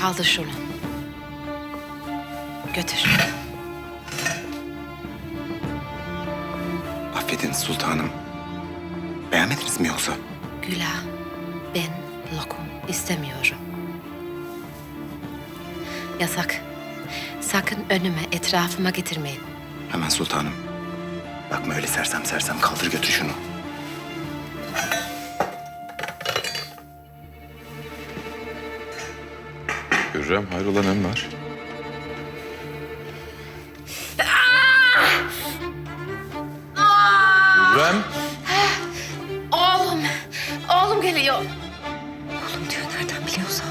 Kaldır şunu. Götür. Affedin sultanım. Beğenmediniz mi yoksa? Güla, ben lokum istemiyorum. Yasak. Sakın önüme, etrafıma getirmeyin. Hemen sultanım. Bakma öyle sersem sersem kaldır götür şunu. Hürrem hayrola nem var? Hürrem. Oğlum, oğlum geliyor. Oğlum diyor nereden biliyorsa.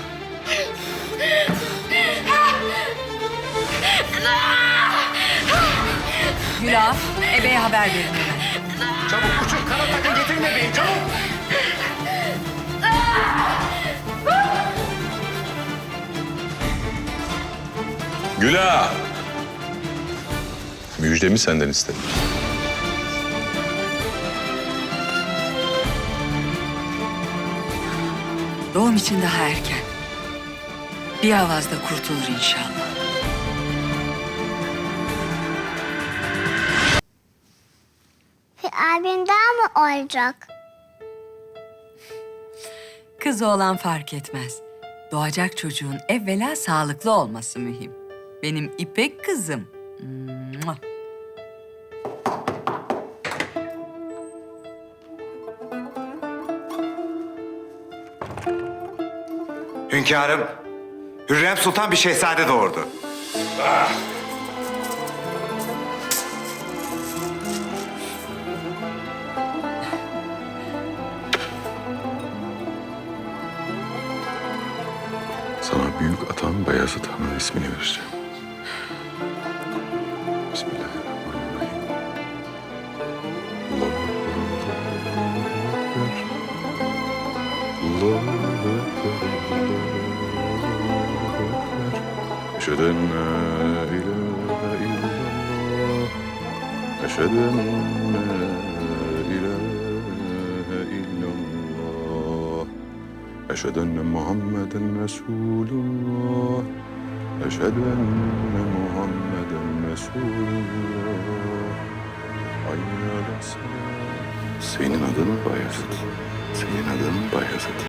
Gülaf, ebeye haber verin hemen. Çabuk uçun kanat takın getirin bebeği çabuk. Güla. Müjdemi senden istedim. Doğum için daha erken. Bir avazda kurtulur inşallah. Bir abim daha mı olacak? Kız oğlan fark etmez. Doğacak çocuğun evvela sağlıklı olması mühim. Benim İpek kızım. Mua. Hünkârım. Hürrem Sultan bir şehzade doğurdu. Sana büyük atan Bayezid Han'ın ismini vereceğim. Bismillahirrahmanirrahim. Allahu Ekber. Allahu Ekber. Allahu Ekber. Eşhedü en la ilahe illallah. Eşhedü en la ilahe illallah. أشهد أن محمدا رسول الله أشهد أن محمدا senin adın Bayezid. Senin adın Bayezid.